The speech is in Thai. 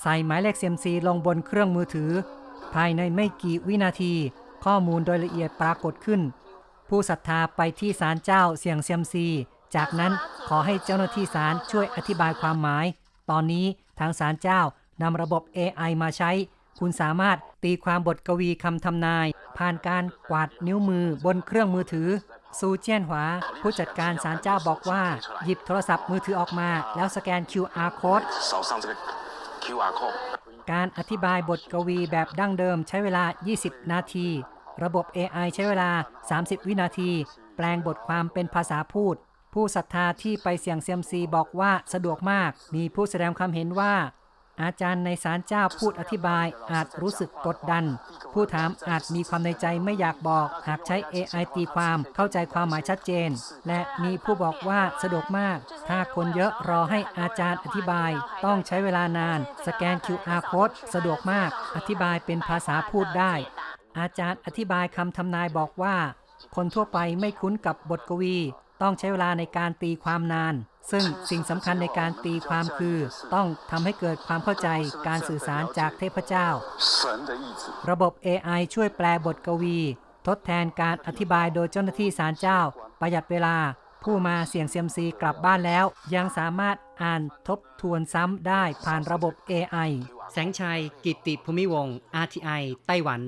ใส่หมายเลขเซียมซีลงบนเครื่องมือถือ ภายในไม่กี่วินาที ข้อมูลโดยละเอียดปรากฏขึ้น ผู้ศรัทธาไปที่ศาลเจ้าเสี่ยงเซียมซี จากนั้นขอให้เจ้าหน้าที่ศาลช่วยอธิบายความหมาย ตอนนี้ทางศาลเจ้านำระบบ AI มาใช้ คุณสามารถตีความบทกวีคำทำนาย ผ่านการกวาดนิ้วมือบนเครื่องมือถือซูเจียนหวา ผู้จัดการศาลเจ้าบอกว่า หยิบโทรศัพท์มือถือออกมา แล้วสแกน QR code การอธิบายบทกวีแบบดั้งเดิมใช้เวลา 20 นาที ระบบ AI ใช้เวลา 30 วินาที แปลงบทความเป็นภาษาพูด ผู้ศรัทธาที่ไปเสี่ยงเซียมซีบอกว่าสะดวกมาก มีผู้แสดงความเห็นว่า อาจารย์ในศาลเจ้าพูดอธิบาย อาจรู้สึกกดดัน ผู้ถามอาจมีความในใจไม่อยากบอก หากใช้ AI ตีความเข้าใจความหมายชัดเจน และมีผู้บอกว่าสะดวกมาก ถ้าคนเยอะรอให้อาจารย์อธิบาย ต้องใช้เวลานาน สแกน QR code สะดวกมาก อธิบายเป็นภาษาพูดได้ อาจารย์อธิบายคำทำนายบอกว่า คนทั่วไปไม่คุ้นกับบทกวี ต้องใช้เวลาในการตีความนาน ซึ่งสิ่งสำคัญในการตีความคือ ต้องทำให้เกิดความเข้าใจการสื่อสารจากเทพเจ้า ระบบ AI ช่วยแปลบทกวี ทดแทนการอธิบายโดยเจ้าหน้าที่ศาลเจ้า ประหยัดเวลา ผู้มาเสี่ยงเซียมซีกลับบ้านแล้ว ยังสามารถอ่านทบทวนซ้ำได้ผ่านระบบ AI แสงชัย กิติภูมิวงศ์ RTI ไต้หวัน